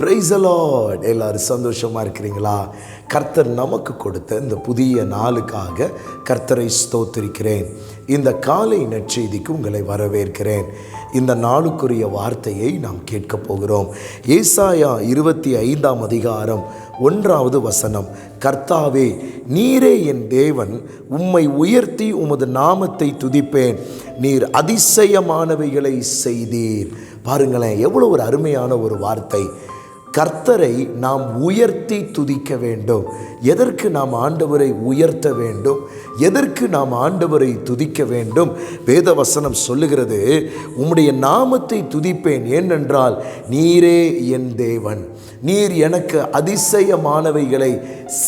பிரைசலாட் எல்லாரும் சந்தோஷமாக இருக்கிறீங்களா? கர்த்தர் நமக்கு கொடுத்த இந்த புதிய நாளுக்காக கர்த்தரை ஸ்தோத்திருக்கிறேன். இந்த காலை நற்செய்திக்கு உங்களை வரவேற்கிறேன். இந்த நாளுக்குரிய வார்த்தையை நாம் கேட்கப் போகிறோம். ஏசாயா இருபத்தி ஐந்தாம் அதிகாரம் ஒன்றாவது வசனம். கர்த்தாவே நீரே என் தேவன் உம்மை உயர்த்தி உமது நாமத்தை துதிப்பேன். நீர் அதிசயமானவைகளை செய்தீர். பாருங்களேன் எவ்வளோ ஒரு அருமையான ஒரு வார்த்தை. கர்த்தரை நாம் உயர்த்தி துதிக்க வேண்டும். எதற்கு நாம் ஆண்டவரை உயர்த்த வேண்டும்? எதற்கு நாம் ஆண்டவரை துதிக்க வேண்டும்? வேத வசனம் சொல்லுகிறது உம்முடைய நாமத்தை துதிப்பேன். ஏனென்றால் நீரே என் தேவன். நீர் எனக்கு அதிசயமானவைகளை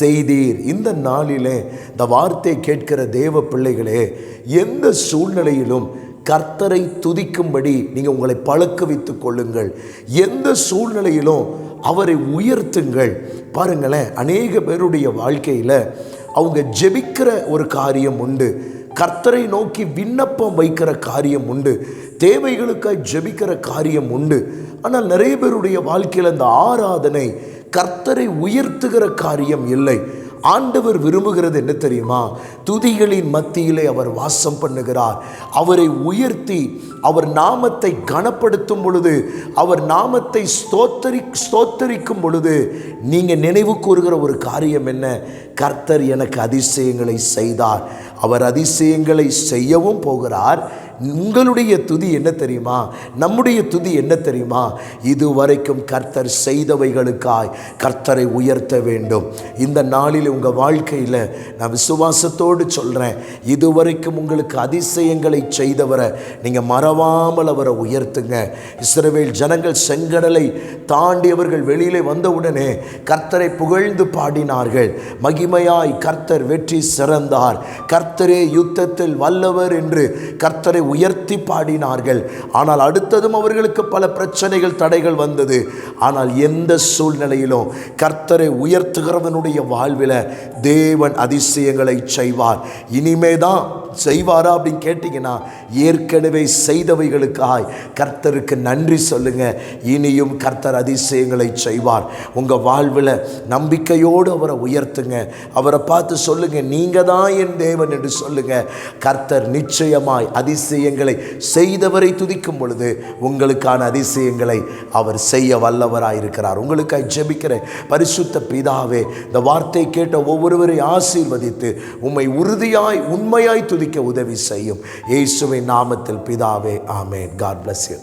செய்தீர். இந்த நாளிலே இந்த வார்த்தை கேட்கிற தேவ பிள்ளைகளே எந்த சூழ்நிலையிலும் கர்த்தரை துதிக்கும்படி நீங்கள் உங்களை பழக்க வைத்துக் கொள்ளுங்கள். எந்த சூழ்நிலையிலும் அவரை உயர்த்துங்கள். பாருங்களேன் அநேக பேருடைய வாழ்க்கையில் அவங்க ஜெபிக்கிற ஒரு காரியம் உண்டு. கர்த்தரை நோக்கி விண்ணப்பம் வைக்கிற காரியம் உண்டு. தேவைகளுக்காய் ஜெபிக்கிற காரியம் உண்டு. ஆனால் நிறைய பேருடைய வாழ்க்கையில் அந்த ஆராதனை கர்த்தரை உயர்த்துகிற காரியம் இல்லை. ஆண்டவர் விரும்புகிறது என்ன தெரியுமா? துதிகளின் மத்தியிலே அவர் வாசம் பண்ணுகிறார். அவரை உயர்த்தி அவர் நாமத்தை கனப்படுத்தும் பொழுது அவர் நாமத்தை ஸ்தோத்தரி ஸ்தோத்தரிக்கும் பொழுது நீங்கள் நினைவு கூறுகிற ஒரு காரியம் என்ன? கர்த்தர் எனக்கு அதிசயங்களை செய்தார். அவர் அதிசயங்களை செய்யவும் போகிறார். உங்களுடைய துதி என்ன தெரியுமா? நம்முடைய துதி என்ன தெரியுமா? இதுவரைக்கும் கர்த்தர் செய்தவைகளுக்காய் கர்த்தரை உயர்த்த வேண்டும். இந்த நாளில் உங்கள் வாழ்க்கையில் நான் விசுவாசத்தோடு சொல்கிறேன் இதுவரைக்கும் உங்களுக்கு அதிசயங்களை செய்தவரை நீங்கள் மறவாமல் அவரை உயர்த்துங்க. இஸ்ரவேல் ஜனங்கள் செங்கடலை தாண்டி அவர்கள் வெளியிலே வந்தவுடனே கர்த்தரை புகழ்ந்து பாடினார்கள். மகிமையாய் கர்த்தர் வெற்றி சிறந்தார். கர்த்தர் கர்த்தரே யுத்தத்தில் வல்லவர் என்று கர்த்தரை உயர்த்தி பாடினார்கள். ஆனால் அடுத்ததும் அவர்களுக்கு பல பிரச்சனைகள் தடைகள் வந்தது. ஆனால் எந்த சூழ்நிலையிலும் கர்த்தரை உயர்த்துகிறவனுடைய வாழ்வில் தேவன் அதிசயங்களை செய்வார். இனிமே தான் செய்வாரா அப்படின்னு கேட்டிங்கன்னா ஏற்கனவே செய்தவைகளுக்காய் கர்த்தருக்கு நன்றி சொல்லுங்க. இனியும் கர்த்தர் அதிசயங்களை செய்வார். உங்கள் வாழ்வில் நம்பிக்கையோடு அவரை உயர்த்துங்க. அவரை பார்த்து சொல்லுங்க நீங்கள் தான் என் தேவன் என்று சொல்லுங்க. கர்த்தர் நிச்சயமாய் அதிசயங்களை செய்தவரை துதிக்கும் பொழுது உங்களுக்கான அதிசயங்களை அவர் செய்ய வல்லவராய் இருக்கிறார். உங்களுக்காய் ஜெபிக்கிற பரிசுத்த பிதாவே இந்த வார்த்தை கேட்ட ஒவ்வொருவரை ஆசீர்வதித்து உம்மை உறுதியாய் உண்மையாய் துதிக்க உதவி செய்யும். இயேசுவின் நாமத்தில் பிதாவே ஆமேன். God bless you